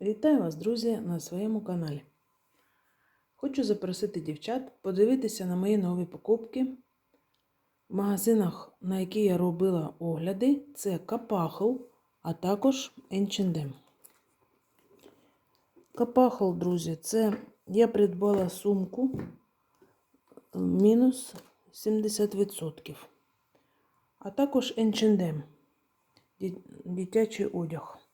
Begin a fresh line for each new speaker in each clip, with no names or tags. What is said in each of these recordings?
Вітаю вас, друзі, на своєму каналі. Хочу запросити дівчат подивитися на мої нові покупки в магазинах, на які я робила огляди. Це Капахл, а також H&M. Капахл, друзі, це я придбала сумку е, мінус 70%. А також H&M, дитячий одяг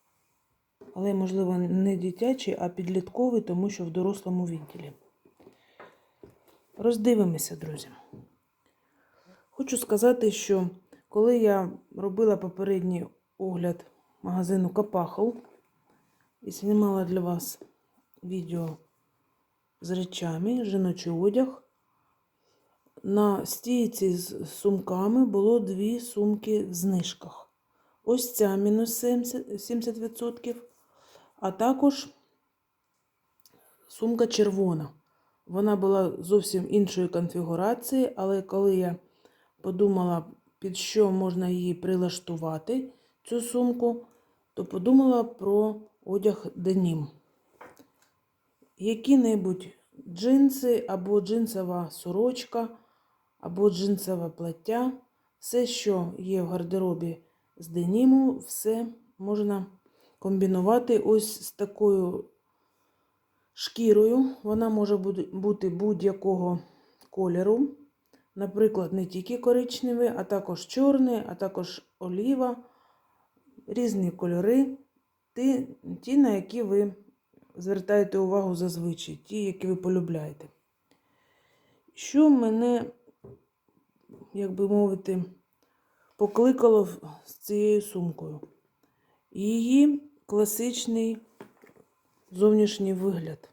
але, можливо, не дитячий, а підлітковий, тому що в дорослому відділі. Роздивимося, друзі. Хочу сказати, що коли я робила попередній огляд магазину Капахл і знімала для вас відео з речами, жіночий одяг, на стійці з сумками було дві сумки в знижках. Ось ця мінус 70%, 70%, а також сумка червона. Вона була зовсім іншої конфігурації, але коли я подумала, під що можна її прилаштувати, цю сумку, то подумала про одяг денім. Які-небудь джинси або джинсова сорочка, або джинсове плаття, все, що є в гардеробі з деніму, все можна комбінувати ось з такою шкірою. Вона може бути- будь-якого кольору. Наприклад, не тільки коричневий, а також чорний, а також оліва, різні кольори, ті, ті, на які ви звертаєте увагу зазвичай, ті, які ви полюбляєте. Що мене, як би мовити, покликало з цією сумкою? Її класичний зовнішній вигляд.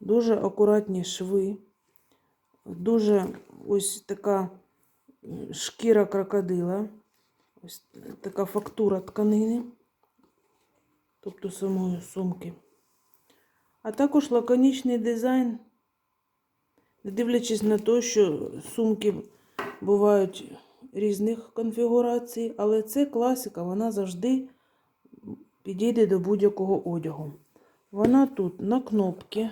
Дуже акуратні шви, дуже ось така шкіра крокодила, ось така фактура тканини, тобто самої сумки. А також лаконічний дизайн, не дивлячись на те, що сумки бувають різних конфігурацій, але це класика, вона завжди підійде до будь-якого одягу. Вона тут на кнопки,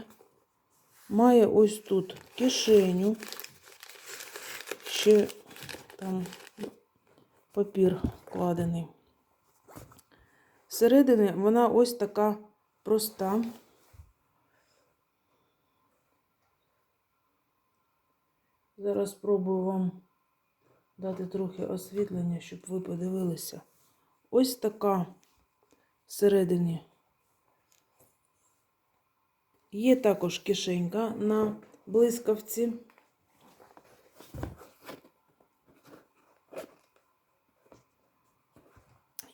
має ось тут кишеню, ще там папір вкладений. Всередині вона ось така проста. Зараз спробую вам дати трохи освітлення, щоб ви подивилися. Ось така всередині. Є також кишенька на блискавці.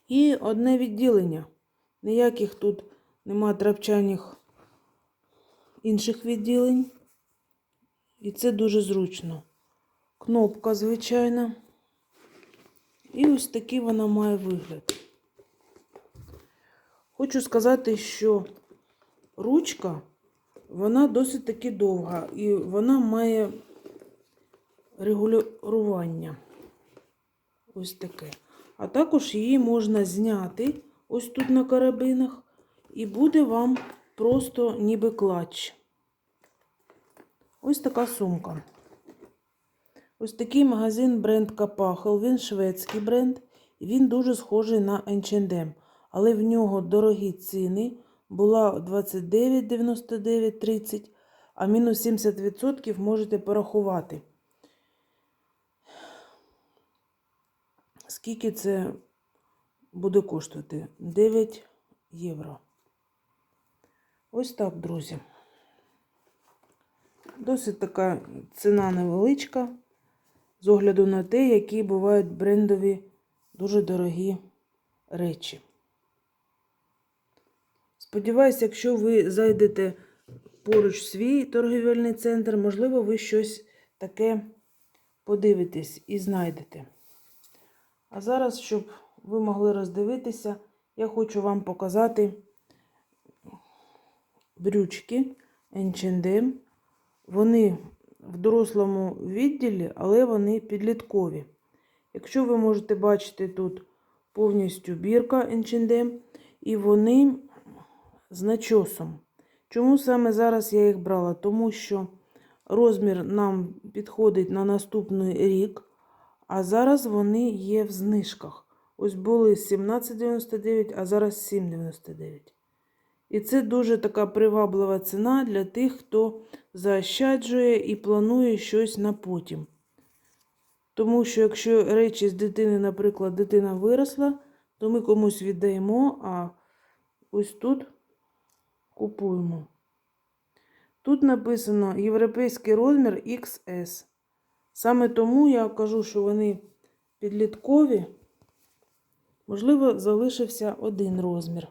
І одне відділення. Ніяких тут нема трапчаних інших відділень. І це дуже зручно. Кнопка, звичайна. І ось такий вона має вигляд. Хочу сказати, що ручка, вона досить таки довга і вона має регулювання. Ось таке. А також її можна зняти ось тут на карабинах, і буде вам просто ніби клатч. Ось така сумка. Ось такий магазин бренд Капахл. Він шведський бренд. І він дуже схожий на H&M. Але в нього дорогі ціни. Була 29,99, 30, а мінус 70% можете порахувати. Скільки це буде коштувати? 9 євро. Ось так, друзі. Досить така ціна невеличка, з огляду на те, які бувають брендові дуже дорогі речі. Сподіваюсь, якщо ви зайдете поруч в свій торгівельний центр, можливо, ви щось таке подивитесь і знайдете. А зараз, щоб ви могли роздивитися, я хочу вам показати брючки H&M. Вони в дорослому відділі, але вони підліткові. Якщо ви можете бачити тут повністю бірка H&M, і вони з начосом. Чому саме зараз я їх брала? Тому що розмір нам підходить на наступний рік, а зараз вони є в знижках. Ось були 17,99, а зараз 7,99. І це дуже така приваблива ціна для тих, хто заощаджує і планує щось на потім. Тому що якщо речі з дитини, наприклад, дитина виросла, то ми комусь віддаємо, а ось тут купуємо. Тут написано європейський розмір XS. Саме тому я кажу, що вони підліткові. Можливо, залишився один розмір.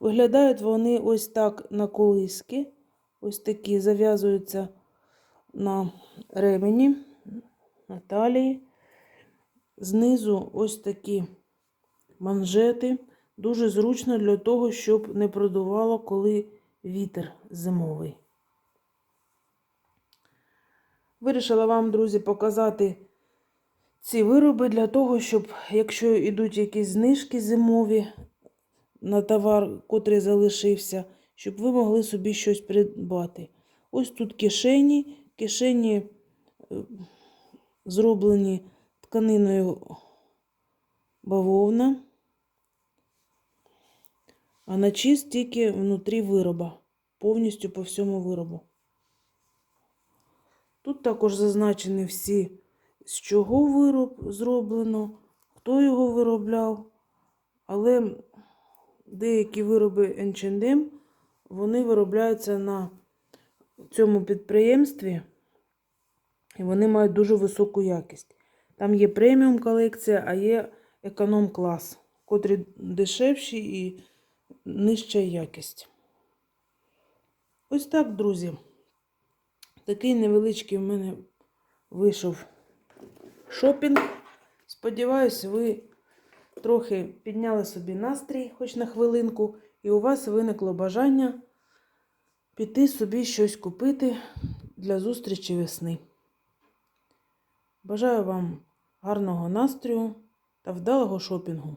Виглядають вони ось так на колиски. Ось такі зав'язуються на ремені, на талії. Знизу ось такі манжети. Дуже зручно для того, щоб не продувало, коли вітер зимовий. Вирішила вам, друзі, показати ці вироби для того, щоб, якщо йдуть якісь знижки зимові на товар, котрий залишився, щоб ви могли собі щось придбати. Ось тут кишені. Кишені е, зроблені тканиною бавовна, а начіс тільки внутрі вироба, повністю по всьому виробу. Тут також зазначені всі, з чого вироб зроблено, хто його виробляв. Але деякі вироби H&M, вони виробляються на цьому підприємстві, і вони мають дуже високу якість. Там є преміум колекція, а є економ клас, котрі дешевші і нижча якість. Ось так, друзі. Такий невеличкий в мене вийшов шопінг. Сподіваюсь, ви трохи підняли собі настрій, хоч на хвилинку, і у вас виникло бажання піти собі щось купити для зустрічі весни. Бажаю вам гарного настрою та вдалого шопінгу.